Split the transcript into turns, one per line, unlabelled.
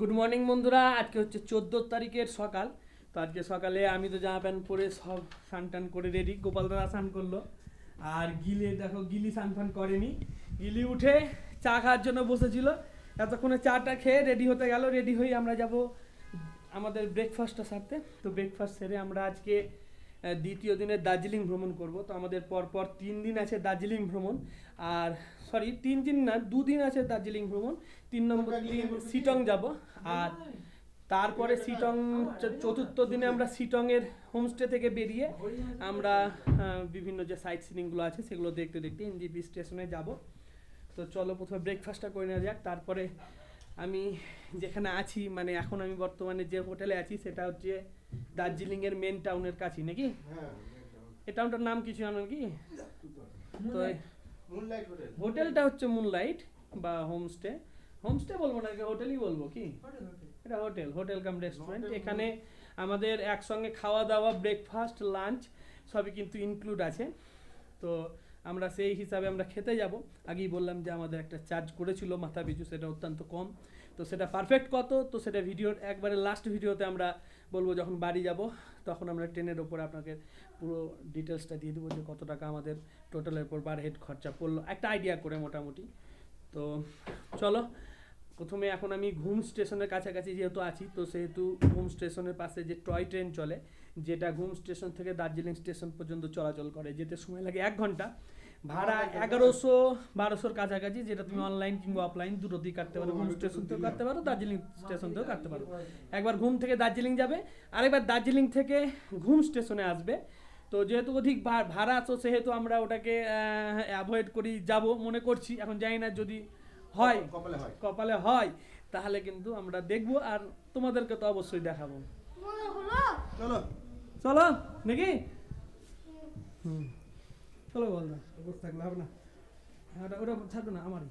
Good morning বন্ধুরা। আজকে হচ্ছে চোদ্দ তারিখের সকাল। তো আজকে সকালে আমি তো জামা প্যান্ট পরে সব স্নান টান করে রেডি। গোপাল দাদা স্নান করল। আর গিলে, দেখো, গিলি স্নান ফান করেনি। গিলি উঠে চা খাওয়ার জন্য বসেছিল। এতক্ষণে চাটা খেয়ে রেডি হতে গেল। রেডি হয়ে আমরা যাব আমাদের ব্রেকফাস্টটা সারতে। তো ব্রেকফাস্ট সেরে আমরা আজকে দ্বিতীয় দিনে দার্জিলিং ভ্রমণ করব। তো আমাদের পরপর তিন দিন আছে দার্জিলিং ভ্রমণ। আর সরি তিন দিন না দুদিন আছে দার্জিলিং ভ্রমণ। তিন নম্বর দিন সিটং যাব। আর তারপরে সিটং চতুর্থ দিনে আমরা সিটংয়ের হোমস্টে থেকে বেরিয়ে আমরা বিভিন্ন যে সাইট সিনিংগুলো আছে সেগুলো দেখতে দেখতে এনজিপি স্টেশনে যাব। তো চলো প্রথমে ব্রেকফাস্টটা করে নেওয়া যাক। তারপরে আমি যেখানে আছি মানে এখন আমি বর্তমানে যে হোটেলে আছি সেটা হচ্ছে দার্জিলিংয়ের মেন টাউনের কাছে নাকি? এই টাউনটার নাম কিছু জানো কি তো হোটেলটা হচ্ছে মুনলাইট বা হোমস্টে হোমস্টে বলব না হোটেলই বলব কি? এটা হোটেল হোটেল কাম রেস্টুরেন্ট এখানে আমাদের একসঙ্গে খাওয়া দাওয়া ব্রেকফাস্ট লাঞ্চ সবই কিন্তু ইনক্লুড আছে। তো আমরা সেই হিসাবে আমরা খেতে যাব। আগেই বললাম যে আমাদের একটা চার্জ করেছিল মাথা পিছু, সেটা অত্যন্ত কম। তো সেটা পারফেক্ট কত? তো সেটা ভিডিওর একবারে লাস্ট ভিডিওতে আমরা বলব যখন বাড়ি যাব, তখন আমরা ট্রেনের ওপরে আপনাকে পুরো ডিটেলসটা দিয়ে দেবো যে কত টাকা আমাদের টোটালের উপর বার হেড খরচা পড়ল। একটা আইডিয়া করে মোটামুটি। তো চলো প্রথমে এখন আমি ঘুম স্টেশনের কাছাকাছি যেহেতু আছি তো সেহেতু ঘুম স্টেশনের পাশে যে টয় ট্রেন চলে যেটা ঘুম স্টেশন থেকে দার্জিলিং স্টেশন পর্যন্ত চলাচল করে যেতে সময় লাগে এক ঘণ্টা। ভাড়া এগারোশো বারোশোর কাছাকাছি যেটা তুমি অনলাইন কিংবা অফলাইন দুটোতেই কাটতে পারো ঘুম স্টেশন থেকেও কাটতে পারো দার্জিলিং স্টেশন থেকেও কাটতে পারো। একবার ঘুম থেকে দার্জিলিং যাবে আরেকবার দার্জিলিং থেকে ঘুম স্টেশনে আসবে। তো যেহেতু অধিক ভাড়া তো সেহেতু আমরা ওটাকে অ্যাভয়েড করি যাব মনে করছি। এখন জানি না যদি হয়
কপালে হয়।
কপালে হয়। তাহলে কিন্তু আমরা দেখব আর তোমাদেরকে তো অবশ্যই দেখাবো।
চলো।
চলো নাকি? হুম। চলো বল না থাকলে হবে না। হ্যাঁ, ওটা ওটা ছাড়বে না আমারই।